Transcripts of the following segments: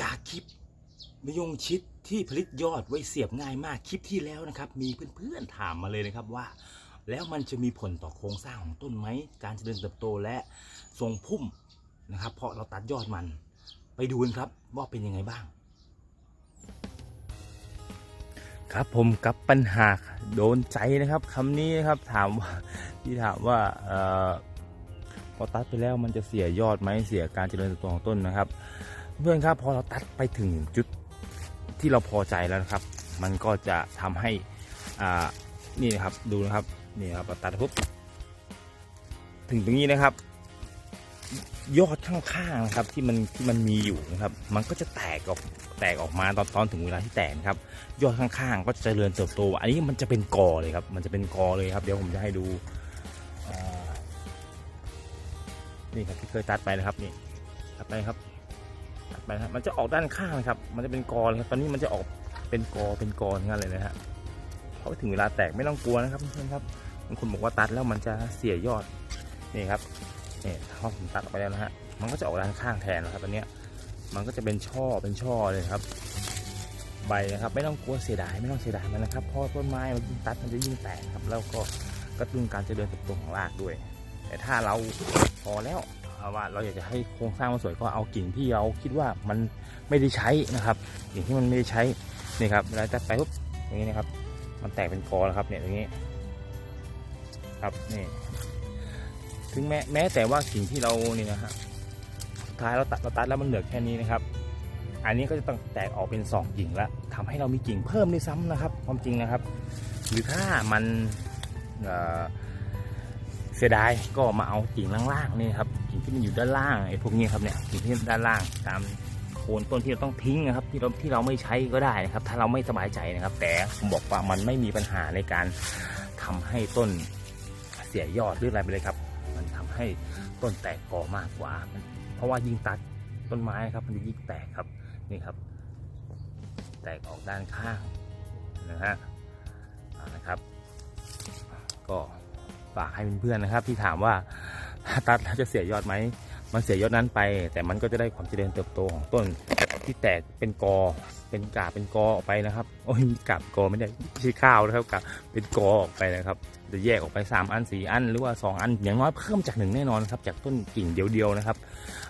จากคลิปมะยงชิดที่ผลิตยอดไว้เสียบง่ายมากคลิปที่แล้วนะครับ มีเพื่อนๆถามมาเลยนะครับว่า แล้วมันจะมีผลต่อโครงสร้างของต้นไหมการเจริญเติบโตและทรงพุ่มนะครับ เพราะเราตัดยอดมันไปดูกันครับว่าเป็นยังไงบ้าง ครับผมกับปัญหาโดนใจนะครับคำนี้นะครับถามว่าที่ถามว่าเออพอตัดไปแล้วมันจะเสียยอดไหมเสียการเจริญเติบโตของต้นนะครับ เพื่อนครับพอเราตัดไปถึงจุดที่เราพอใจแล้วนะครับ มันก็จะทำให้อ่านี่นะครับดูนะครับนี่ครับเราตัดปุ๊บถึงตรงนี้นะครับ ยอดข้างๆนะครับที่มันที่มันมีอยู่นะครับ มันก็จะแตกออกแตกออกมาตอนตอนถึงเวลาที่แตกนะครับ ยอดข้างๆ ก็จะเจริญเติบโต อันนี้มันจะเป็นกอเลยครับ มันจะเป็นกอเลยครับ เดี๋ยวผมจะให้ดูนี่ครับที่เคยตัดไปนะครับนี่ตัดไปครับ ไปนะมันจะออกด้านข้างนะครับ มันจะเป็นกอเลยครับตอนนี้มันจะออกเป็นกอเป็นกอทั้งนั้นเลยนะฮะพอถึงเวลาแตกไม่ต้องกลัวนะครับเพื่อนครับบางคนบอกว่าตัดแล้วมันจะเสียยอดนี่ครับนี่ถ้าผมตัดออกไปแล้วนะฮะมันก็จะออกด้านข้างแทนนะครับตอนเนี้ยมันก็จะเป็นช่อเป็นช่อเลยครับ ใบนะครับ ไม่ต้องกลัวเสียดายไม่ต้องเสียดายมันนะครับเพราะต้นไม้มันยิ่งตัดมันจะยิ่งแตกครับ แล้วก็กระตุ้นการเจริญเติบโตของรากด้วย แต่ถ้าเราพอแล้วเอาว่าเราอยากจะให้โครงสร้างมันสวยก็เอากิ่งที่เราคิดว่ามันไม่ได้ใช้นะครับกิ่งที่มันไม่ได้ใช้นี่ครับเวลาตัดไปปุ๊บอย่างนี้นะครับ มันแตกเป็นกอแล้วครับเนี่ยอย่างนี้ครับนี่ถึงแม้แม้แต่ว่ากิ่งที่เรานี่นะฮะสุดท้ายเราตัดเราตัดแล้วมันเหลือแค่นี้นะครับ อันนี้ก็จะต้องแตกออกเป็นสองกิ่งล้วทำให้เรามีกิ่งเพิ่มด้วยซ้ำนะครับ ความจริงนะครับ หรือถ้ามันเอ่อ เสียดายก็มาเอากิ่งล่างๆนี่ครับกิ่งที่มันอยู่ด้านล่างไอ้พวกนี้ครับเนี่ยกิ่งที่ด้านล่างตามโคนต้นที่เราต้องทิ้งนะครับที่เราที่เราไม่ใช้ก็ได้นะครับ ถ้าเราไม่สบายใจนะครับ แต่ผมบอกว่ามันไม่มีปัญหาในการทำให้ต้นเสียยอดหรืออะไรไปเลยครับ มันทำให้ต้นแตกกอมากกว่า เพราะว่ายิ่งตัดต้นไม้ครับมันจะยิ่งแตกครับนี่ครับ แตกออกด้านข้างนะฮะนะครับ ก็ ฝากให้เพื่อนๆนะครับ ที่ถามว่าตัดแล้วจะเสียยอดไหมมันเสียยอดนั้นไป แต่มันก็จะได้ความเจริญเติบโตของต้นที่แตกเป็นกอ เป็นกาบเป็นกอออกไปนะครับ โอ้ยกาบกอไม่ได้ไม่ใช่ข้าวนะครับกาบเป็นกอออกไปนะครับ จะแยกออกไป 3 อัน 4 อัน หรือว่า 2 อัน อย่างน้อยเพิ่มจากหนึ่งแน่นอนครับ จากต้นกิ่งเดียวๆนะครับ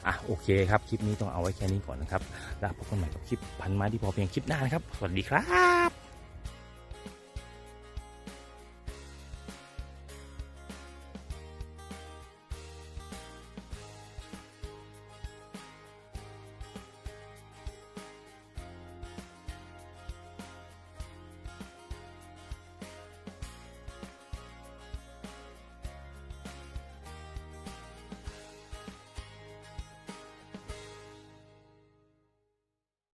อะโอเคครับ คลิปนี้ต้องเอาไว้แค่นี้ก่อนนะครับ แล้วพบกันใหม่กับคลิปพันไม้ที่พอเพียงคลิปหน้านะครับ สวัสดีครับ